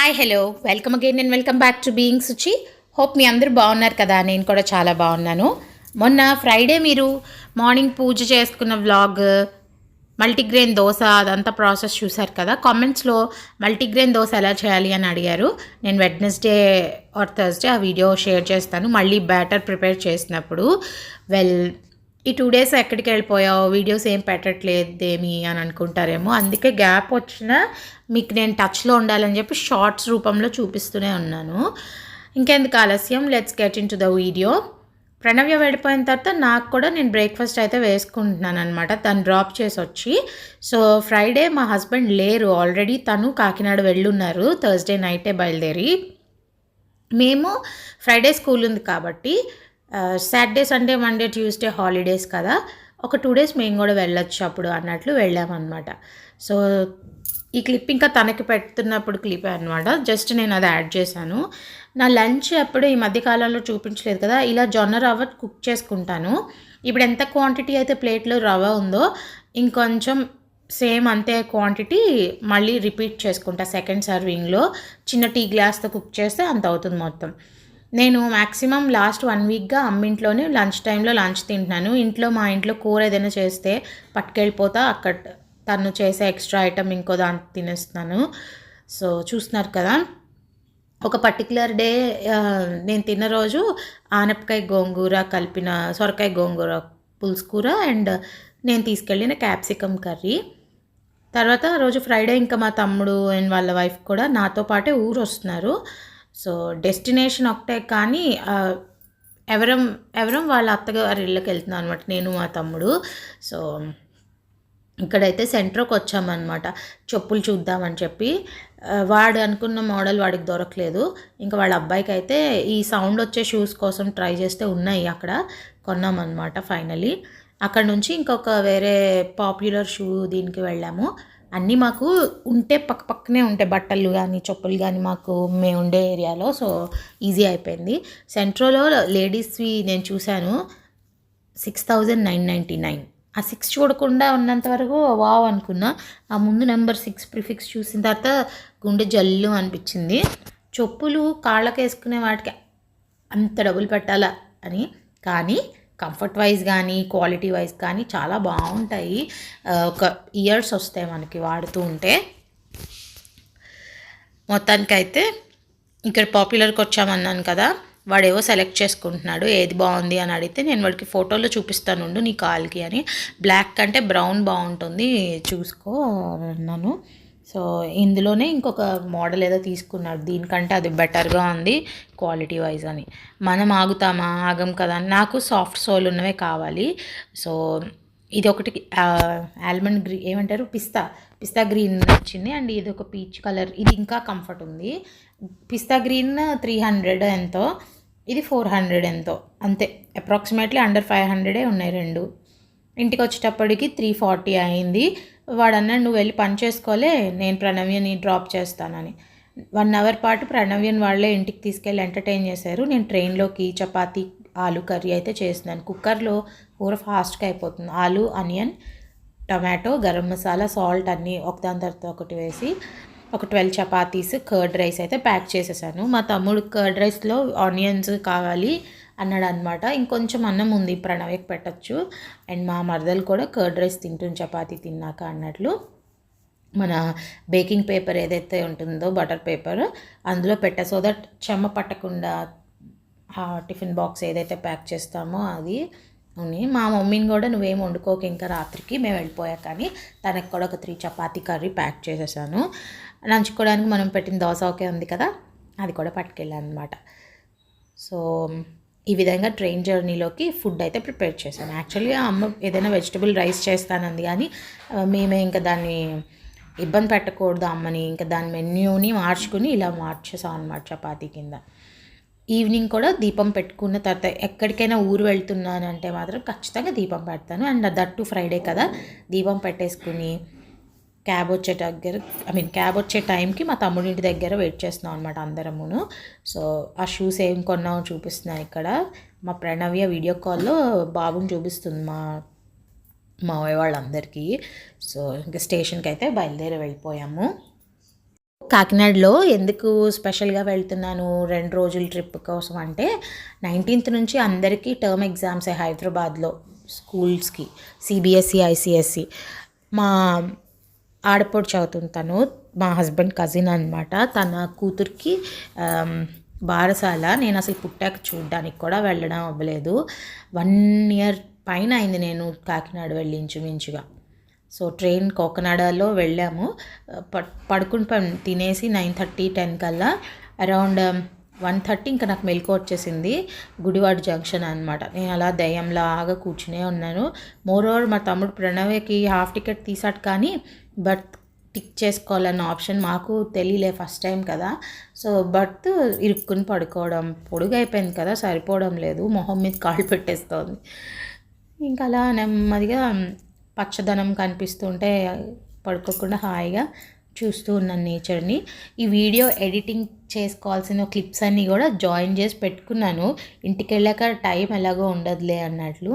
Hi hello welcome again and welcome back to being Suchi hope మీ అందరూ బాగున్నారు కదా? నేను కూడా చాలా బాగున్నాను. మొన్న ఫ్రైడే మీరు మార్నింగ్ పూజ చేసుకున్న వ్లాగ్ మల్టీగ్రెయిన్ దోశ అదంతా ప్రాసెస్ చూశారు కదా? కామెంట్స్లో మల్టీగ్రెయిన్ దోశ ఎలా చేయాలి అని అడిగారు. నేను వెడ్నెస్డే ఆర్ థర్స్డే ఆ వీడియో షేర్ చేస్తాను. మళ్ళీ బ్యాటర్ ప్రిపేర్ చేసినప్పుడు. వెల్ ఈ టూ డేస్ ఎక్కడికి వెళ్ళిపోయావు? వీడియోస్ ఏం పెట్టట్లేదేమి అని అనుకుంటారేమో. అందుకే గ్యాప్ వచ్చినా మీకు నేను టచ్లో ఉండాలని చెప్పి షార్ట్స్ రూపంలో చూపిస్తూనే ఉన్నాను. ఇంకెందుకు ఆలస్యం? Let's get into the video Pranavya వెళ్ళిపోయిన తర్వాత నాకు కూడా నేను బ్రేక్ఫాస్ట్ అయితే వేసుకుంటున్నాను అనమాట తను డ్రాప్ చేసి వచ్చి. సో ఫ్రైడే మా హస్బెండ్ లేరు. ఆల్రెడీ తను కాకినాడ వెళ్ళున్నారు. థర్స్డే నైటే బయలుదేరి. మేము ఫ్రైడే స్కూల్ ఉంది కాబట్టి Saturday Sunday Monday Tuesday holidays కదా. ఒక టూ డేస్ మేము కూడా వెళ్ళొచ్చు అప్పుడు అన్నట్లు వెళ్ళామన్నమాట. సో ఈ క్లిప్ ఇంకా తనకి పెడుతున్నప్పుడు క్లిప్ అనమాట జస్ట్ నేను అది యాడ్ చేశాను. నా లంచ్ అప్పుడు ఈ మధ్యకాలంలో చూపించలేదు కదా. ఇలా జొన్న రవ్వ కుక్ చేసుకుంటాను. ఇప్పుడు ఎంత క్వాంటిటీ అయితే ప్లేట్లో రవ్వ ఉందో ఇంకొంచెం సేమ్ అంతే క్వాంటిటీ మళ్ళీ రిపీట్ చేసుకుంటా సెకండ్ సర్వింగ్లో చిన్న టీ గ్లాస్తో కుక్ చేస్తే అంత అవుతుంది మొత్తం. నేను మ్యాక్సిమం లాస్ట్ వన్ వీక్గా అమ్మింట్లోనే లంచ్ టైంలో లంచ్ తింటున్నాను. ఇంట్లో మా ఇంట్లో కూర ఏదైనా చేస్తే పట్టుకెళ్ళిపోతా అక్కడ తను చేసే ఎక్స్ట్రా ఐటమ్ ఇంకో దాన్ని తినేస్తున్నాను. సో చూస్తున్నారు కదా. ఒక పర్టికులర్ డే నేను తిన్న రోజు ఆనపకాయ గోంగూర కలిపిన సొరకాయ గోంగూర పులుసు కూర అండ్ నేను తీసుకెళ్ళిన క్యాప్సికమ్ కర్రీ తర్వాత ఆ రోజు ఫ్రైడే ఇంకా మా తమ్ముడు అండ్ వాళ్ళ వైఫ్ కూడా నాతో పాటే ఊరు వస్తున్నారు. సో డెస్టినేషన్ ఒకటే కానీ ఎవరం ఎవరం వాళ్ళ అత్తగారి ఇళ్ళకి వెళ్తున్నాం అనమాట నేను మా తమ్ముడు. సో ఇక్కడైతే సెంటర్కి వచ్చామన్నమాట. చెప్పులు చూద్దామని చెప్పి. వాడు అనుకున్న మోడల్ వాడికి దొరకలేదు. ఇంకా వాళ్ళ అబ్బాయికి అయితే ఈ సౌండ్ వచ్చే షూస్ కోసం ట్రై చేస్తే ఉన్నాయి అక్కడ. కొన్నామన్నమాట ఫైనలీ. అక్కడ నుంచి ఇంకొక వేరే పాపులర్ షూ దీనికి వెళ్ళాము. అన్నీ మాకు ఉంటే పక్క పక్కనే ఉంటాయి. బట్టలు కానీ చెప్పులు కానీ మాకు మేము ఉండే ఏరియాలో సో ఈజీ అయిపోయింది. సెంట్రోలో లేడీస్వి నేను చూశాను six thousand nine ninety nine ఆ సిక్స్ చూడకుండా ఉన్నంత వరకు వావ్ అనుకున్నా. ఆ ముందు నెంబర్ సిక్స్ ప్రిఫిక్స్ చూసిన తర్వాత గుండె జల్లు అనిపించింది. చెప్పులు కాళ్ళకేసుకునే వాటికి అంత డబ్బులు పెట్టాలా అని. కానీ కంఫర్ట్ వైజ్ కానీ క్వాలిటీ వైజ్ కానీ చాలా బాగుంటాయి. ఒక ఇయర్స్ వస్తాయి మనకి వాడుతూ ఉంటే. మొత్తానికైతే ఇక్కడ పాపులర్కి వచ్చామన్నాను కదా వాడేవో సెలెక్ట్ చేసుకుంటున్నాడు ఏది బాగుంది అని అడిగితే నేను వాడికి ఫోటోలో చూపిస్తాను నీ కాల్కి అని. బ్లాక్ కంటే బ్రౌన్ బాగుంటుంది చూసుకో అన్నాను. సో ఇందులోనే ఇంకొక మోడల్ ఏదో తీసుకున్నాడు. దీనికంటే అది బెటర్గా ఉంది క్వాలిటీ వైజ్ అని. మనం ఆగుతామా? ఆగం కదా? అని నాకు సాఫ్ట్ సోల్ ఉన్నవే కావాలి. సో ఇది ఒకటి ఆల్మండ్ గ్రీ ఏమంటారు? పిస్తా. పిస్తా గ్రీన్ వచ్చింది అండ్ ఇది ఒక పీచ్ కలర్. ఇది ఇంకా కంఫర్ట్ ఉంది. పిస్తా గ్రీన్ త్రీ హండ్రెడ్ ఎంతో. ఇది ఫోర్ హండ్రెడ్ ఎంతో. అంతే. అప్రాక్సిమేట్లీ అండర్ ఫైవ్ హండ్రెడే ఉన్నాయి రెండు. ఇంటికి వచ్చేటప్పటికి త్రీ ఫార్టీ అయింది. వాడు అన్నాడు నువ్వు వెళ్ళి పని చేసుకోలే నేను ప్రణవ్యని డ్రాప్ చేస్తానని. వన్ అవర్ పాటు ప్రణవ్యన్ వాళ్ళే ఇంటికి తీసుకెళ్ళి ఎంటర్టైన్ చేశారు. నేను ట్రైన్లోకి చపాతీ ఆలు కర్రీ అయితే చేస్తున్నాను. కుక్కర్లో కూర ఫాస్ట్గా అయిపోతుంది. ఆలు onion tomato garam masala salt అన్నీ ఒకదాని తర్వాత ఒకటి వేసి ఒక ట్వెల్వ్ చపాతీస్ కర్డ్ రైస్ అయితే ప్యాక్ చేసేసాను. మా తమ్ముడు కర్డ్ రైస్లో ఆనియన్స్ కావాలి. అన్నాడు అనమాట ఇంకొంచెం అన్నం ఉంది ప్రణవ్యకి పెట్టచ్చు. అండ్ మా మరదలు కూడా కర్డ్ రైస్ తింటుంది చపాతీ తిన్నాక అన్నట్లు. మన బేకింగ్ పేపర్ ఏదైతే ఉంటుందో బటర్ పేపర్ అందులో పెట్టా. సో దట్ చెమ్మ పట్టకుండా టిఫిన్ బాక్స్ ఏదైతే ప్యాక్ చేస్తామో అది ఉంది మా మమ్మీని కూడా నువ్వేం వండుకోక ఇంకా రాత్రికి మేము వెళ్ళిపోయా కానీ తనకి కూడా ఒక త్రీ చపాతీ కర్రీ ప్యాక్ చేసేసాను. నంచుకోవడానికి మనం పెట్టిన దోశ ఒకే ఉంది కదా అది కూడా పట్టుకెళ్ళాను అనమాట సో ఈ విధంగా ట్రైన్ జర్నీలోకి ఫుడ్ అయితే ప్రిపేర్ చేశాను. యాక్చువల్లీ అమ్మ ఏదైనా వెజిటబుల్ రైస్ చేస్తానంది కానీ మేమే ఇంకా దాన్ని ఇబ్బంది పెట్టకూడదు అమ్మని. ఇంకా దాని మెన్యూని మార్చుకుని ఇలా మార్చేసాం అనమాట చపాతీ కింద. ఈవినింగ్ కూడా దీపం పెట్టుకున్న తర్వాత ఎక్కడికైనా ఊరు వెళ్తున్నానంటే మాత్రం ఖచ్చితంగా దీపం పెడతాను. అండ్ దట్టు ఫ్రైడే కదా దీపం పెట్టేసుకుని క్యాబ్ వచ్చే దగ్గర ఐ మీన్ క్యాబ్ వచ్చే టైంకి మా తమ్ముడి ఇంటి దగ్గర వెయిట్ చేస్తున్నాం అనమాట అందరమును. సో ఆ షూస్ ఏం కొన్నామో చూపిస్తున్నాను ఇక్కడ. మా ప్రణవ్య వీడియో కాల్లో బాబుని చూపిస్తుంది మా మావయ్య వాళ్ళందరికీ. సో ఇంకా స్టేషన్కి అయితే బయలుదేరి వెళ్ళిపోయాము. కాకినాడలో ఎందుకు స్పెషల్గా వెళ్తున్నాను రెండు రోజుల ట్రిప్ కోసం అంటే నైన్టీన్త్ నుంచి అందరికీ టర్మ్ ఎగ్జామ్స్ హైదరాబాద్లో స్కూల్స్కి సిబిఎస్ఈ ఐసిఎస్సి మా ఆడపడు చదువుతుంది. తను మా హస్బెండ్ కజిన్ అనమాట తన కూతురికి బారసాల. నేను అసలు పుట్టాక చూడ్డానికి కూడా వెళ్ళడం అవ్వలేదు. వన్ ఇయర్ పైన అయింది నేను కాకినాడ వెళ్ళి ఇంచుమించుగా. సో ట్రైన్ కోకనాడలో వెళ్ళాము. ప- పడుకుని తినేసి నైన్ థర్టీ టెన్ కల్లా అరౌండ్ వన్ థర్టీ ఇంకా నాకు మెలకు వచ్చేసింది గుడివాడ జంక్షన్ అనమాట నేను అలా దయ్యంలాగా కూర్చునే ఉన్నాను. మోర్ ఓవర్ మా తమ్ముడు ప్రణవ్కి హాఫ్ టికెట్ తీసాడు కానీ బర్త్ టిక్ చేసుకోవాలన్న ఆప్షన్ మాకు తెలియలే ఫస్ట్ టైం కదా. సో బర్త్ ఇరుక్కుని పడుకోవడం పొడుగైపోయింది కదా సరిపోవడం లేదు. మొహం మీద కాళ్ళు పెట్టేస్తోంది. ఇంకా అలా నెమ్మదిగా పచ్చదనం కనిపిస్తుంటే పడుకోకుండా హాయిగా చూస్తూ ఉన్నాను నేచర్ని ఈ వీడియో ఎడిటింగ్ చేసుకోవాల్సిన క్లిప్స్ అన్నీ కూడా జాయిన్ చేసి పెట్టుకున్నాను. ఇంటికి వెళ్ళాక టైం ఎలాగో ఉండదులే అన్నట్లు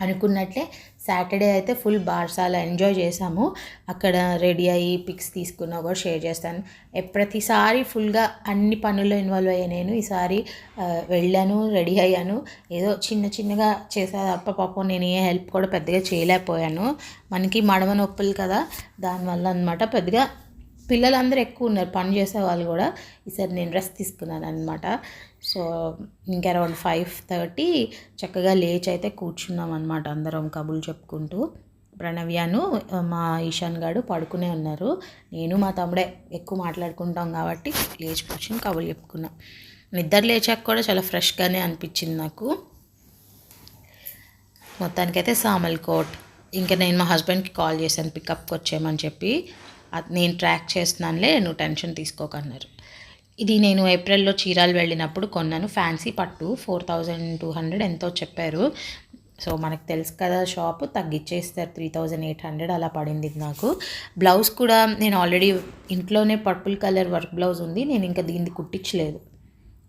అనుకున్నట్లే సాటర్డే అయితే ఫుల్ బార్సాల ఎంజాయ్ చేసాము అక్కడ రెడీ అయ్యి పిక్స్ తీసుకున్నా కూడా షేర్ చేస్తాను. ప్రతిసారి ఫుల్గా అన్ని పనుల్లో ఇన్వాల్వ్ అయ్యా నేను. ఈసారి వెళ్ళాను రెడీ అయ్యాను. ఏదో చిన్న చిన్నగా చేసా తప్ప పాపం నేను ఏ హెల్ప్ కూడా పెద్దగా చేయలేకపోయాను. మనకి మడమ నొప్పులు కదా దానివల్ల అనమాట పెద్దగా పిల్లలందరూ ఎక్కువ ఉన్నారు. పని చేసే వాళ్ళు కూడా. ఈసారి నేను రెస్ట్ తీసుకున్నాను అనమాట సో ఇంకా అరౌండ్ ఫైవ్ థర్టీ చక్కగా లేచి అయితే కూర్చున్నాం అనమాట అందరం కబుల్ చెప్పుకుంటూ. ప్రణవ్యాను మా ఈశాన్ గారు పడుకునే ఉన్నారు. నేను మా తమ్ముడే ఎక్కువ మాట్లాడుకుంటాం కాబట్టి లేచి కూర్చుని కబులు చెప్పుకున్నాం. నిద్ర లేచాక కూడా చాలా ఫ్రెష్గానే అనిపించింది నాకు. మొత్తానికైతే సామల్కోట్ ఇంకా నేను మా హస్బెండ్కి కాల్ చేశాను పికప్కి వచ్చేయమని చెప్పి. అది నేను ట్రాక్ చేస్తున్నానులే నువ్వు టెన్షన్ తీసుకోకన్నారు. ఇది నేను ఏప్రిల్లో చీరాలు వెళ్ళినప్పుడు కొన్నాను. ఫ్యాన్సీ పట్టు ఫోర్ థౌజండ్ టూ హండ్రెడ్ ఎంతో చెప్పారు. సో మనకు తెలుసు కదా షాప్ తగ్గిచ్చేస్తారు. త్రీ థౌజండ్ ఎయిట్ హండ్రెడ్ అలా పడింది నాకు. బ్లౌజ్ కూడా నేను ఆల్రెడీ ఇంట్లోనే పర్పుల్ కలర్ వర్క్ బ్లౌజ్ ఉంది. నేను ఇంకా దీన్ని కుట్టించలేదు.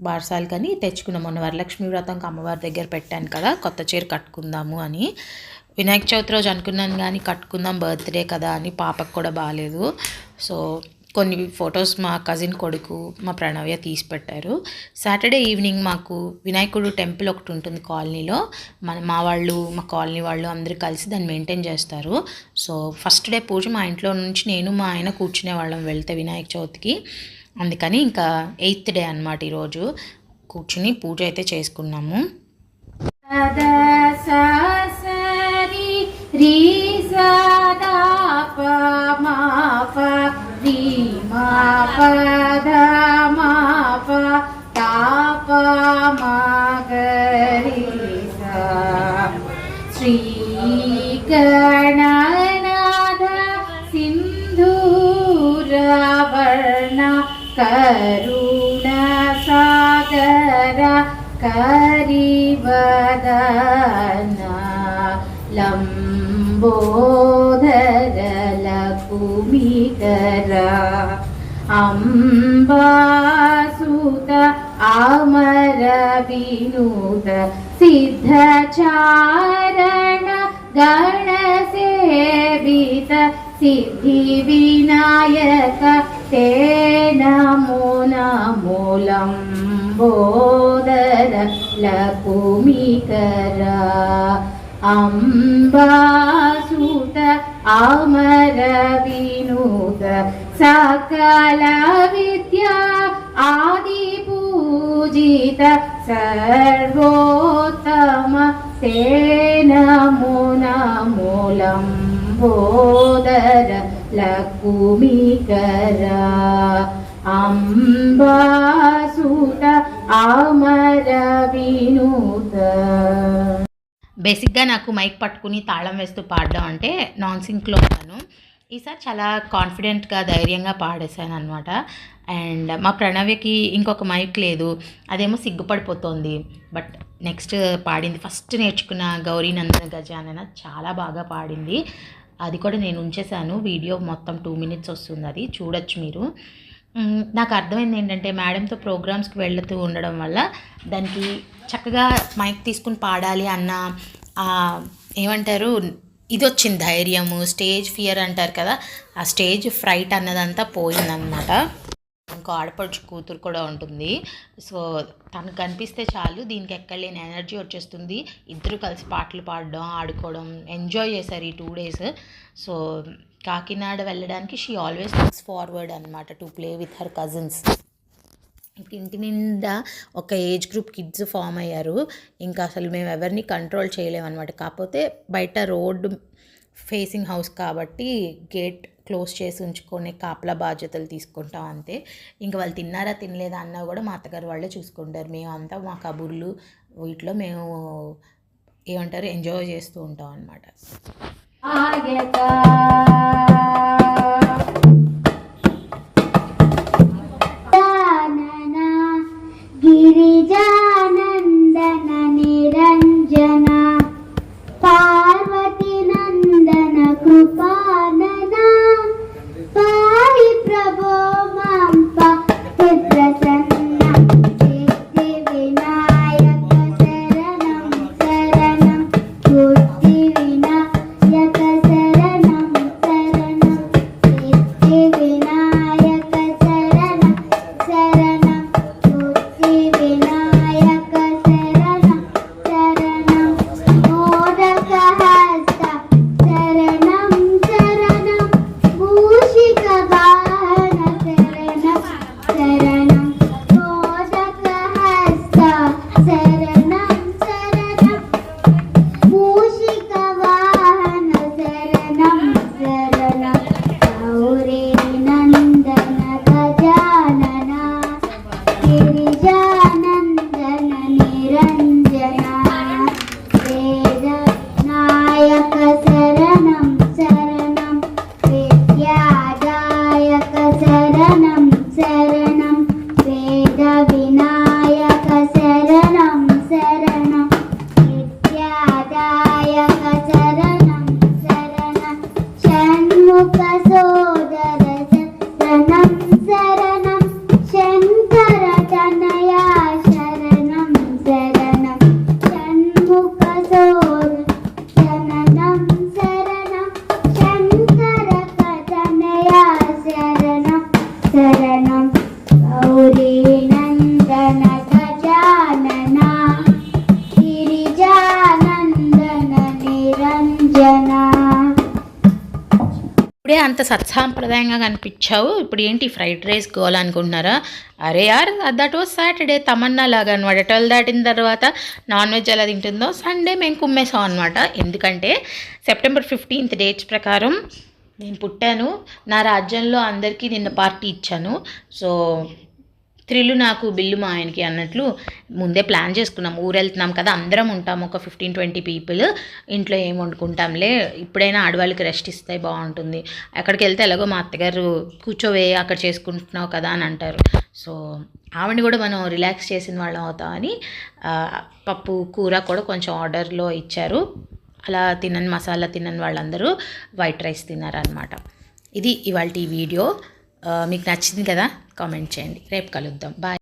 బార్సాలు కానీ తెచ్చుకున్నాం. మొన్న వరలక్ష్మి వ్రతంకి అమ్మవారి దగ్గర పెట్టాను కదా కొత్త చీర కట్టుకుందాము అని. వినాయక చవితి రోజు అనుకున్నాను కానీ కట్టుకుందాం బర్త్డే కదా అని పాపకు కూడా బాగాలేదు సో కొన్ని ఫొటోస్ మా కజిన్ కొడుకు మా ప్రణవ్య తీసి పెట్టారు సాటర్డే ఈవినింగ్ మాకు వినాయకుడు టెంపుల్ ఒకటి ఉంటుంది కాలనీలో. మన మా వాళ్ళు మా కాలనీ వాళ్ళు అందరూ కలిసి దాన్ని మెయింటైన్ చేస్తారు. సో ఫస్ట్ డే పూజ మా ఇంట్లో నుంచి నేను మా ఆయన కూర్చునే వాళ్ళం వెళ్తే వినాయక చవితికి. అందుకని ఇంకా ఎయిత్ డే అనమాట ఈరోజు కూర్చుని పూజ అయితే చేసుకున్నాము. రీ సదా ప మా ప రీ మా పద మా ప తా ప మా గరి సా అంబాసుత అమర వినూత సిద్ధచారణ గణసేవిత సిద్ధి వినాయక తే నమో నమూలం బోదర లకుమికర అంబాసుత అమర వినూత సకల విద్యా ఆది పూజిత సర్వోత్తమ తే నమో నమూలం బోదర లకుమికర అంబాసుట అమర వినూత బేసిక్గా నాకు మైక్ పట్టుకుని తాళం వేస్తూ పాడడం అంటే నాన్ సింక్లో ఉన్నాను. ఈసారి చాలా కాన్ఫిడెంట్గా ధైర్యంగా పాడేశాను అనమాట అండ్ మా ప్రణవ్యకి ఇంకొక మైక్ లేదు. అదేమో సిగ్గుపడిపోతుంది. బట్ నెక్స్ట్ పాడింది. ఫస్ట్ నేర్చుకున్న గౌరీ నందన గజానన చాలా బాగా పాడింది. అది కూడా నేను ఉంచేశాను. వీడియో మొత్తం టూ మినిట్స్ వస్తుంది అది. చూడొచ్చు మీరు. నాకు అర్థమైంది ఏంటంటే మేడంతో ప్రోగ్రామ్స్కి వెళ్తూ ఉండడం వల్ల దానికి చక్కగా మైక్ తీసుకుని పాడాలి అన్న ఏమంటారు? ఇది వచ్చింది ధైర్యము స్టేజ్ ఫియర్ అంటారు కదా ఆ స్టేజ్ ఫ్రైట్ అన్నదంతా పోయిందనమాట ఇంకో ఆడపడుచు కూతురు కూడా ఉంటుంది. సో తనకు కనిపిస్తే చాలు దీనికి ఎక్కడలేని ఎనర్జీ వచ్చేస్తుంది. ఇద్దరు కలిసి పాటలు పాడడం ఆడుకోవడం ఎంజాయ్ చేశారు ఈ టూ డేస్. సో కాకినాడ వెళ్ళడానికి షీ ఆల్వేస్ లుక్స్ ఫార్వర్డ్ అనమాట to play with her cousins ఇంక ఇంటి నిండా ఒక ఏజ్ గ్రూప్ కిడ్స్ ఫామ్ అయ్యారు. ఇంకా అసలు మేము ఎవరిని కంట్రోల్ చేయలేమన్నమాట. కాకపోతే బయట రోడ్డు ఫేసింగ్ హౌస్ కాబట్టి గేట్ క్లోజ్ చేసి ఉంచుకొని కాపలా బాధ్యతలు తీసుకుంటాం అంతే. ఇంకా వాళ్ళు తిన్నారా తినలేదా అన్నా కూడా మా అత్తగారు వాళ్ళే చూసుకుంటారు. మేమంతా మా కబుర్లు వీటిలో మేము ఏమంటారు ఎంజాయ్ చేస్తూ ఉంటాం అన్నమాట. ఇప్పుడే అంత సత్సాంప్రదాయంగా కనిపించావు. ఇప్పుడు ఏంటి ఫ్రైడ్ రైస్ గోల్ అనుకుంటున్నారా అరే యార్ దట్ వాజ్ సాటర్డే. తమన్నా లాగా అనమాట ట్వెల్వ్ దాటిన తర్వాత నాన్ వెజ్ ఎలా తింటుందో సండే మేము కుమ్మేసాం అనమాట ఎందుకంటే సెప్టెంబర్ ఫిఫ్టీన్త్ డేట్స్ ప్రకారం నేను పుట్టాను. నా రాజ్యంలో అందరికీ నిన్న పార్టీ ఇచ్చాను. సో త్రిల్లు నాకు బిల్లు మా ఆయనకి అన్నట్లు ముందే ప్లాన్ చేసుకున్నాం. ఊరు వెళ్తున్నాం కదా అందరం ఉంటాం. ఒక ఫిఫ్టీన్ ట్వంటీ పీపుల్ ఇంట్లో ఏం వండుకుంటాంలే ఇప్పుడైనా ఆడవాళ్ళకి రెస్ట్ ఇస్తే బాగుంటుంది. అక్కడికి వెళ్తే ఎలాగో మా అత్తగారు కూర్చోవే అక్కడ చేసుకుంటున్నావు కదా అని అంటారు. సో ఆవిడని కూడా మనం రిలాక్స్ చేసిన వాళ్ళం అవుతామని పప్పు కూర కూడా కొంచెం ఆర్డర్లో ఇచ్చారు. అలా తినని మసాలా తినని వాళ్ళందరూ వైట్ రైస్ తిన్నారనమాట ఇది ఇవాళ ఈ వీడియో. మీకు నచ్చింది కదా? కామెంట్ చేయండి. రేపు కలుద్దాం. బాయ్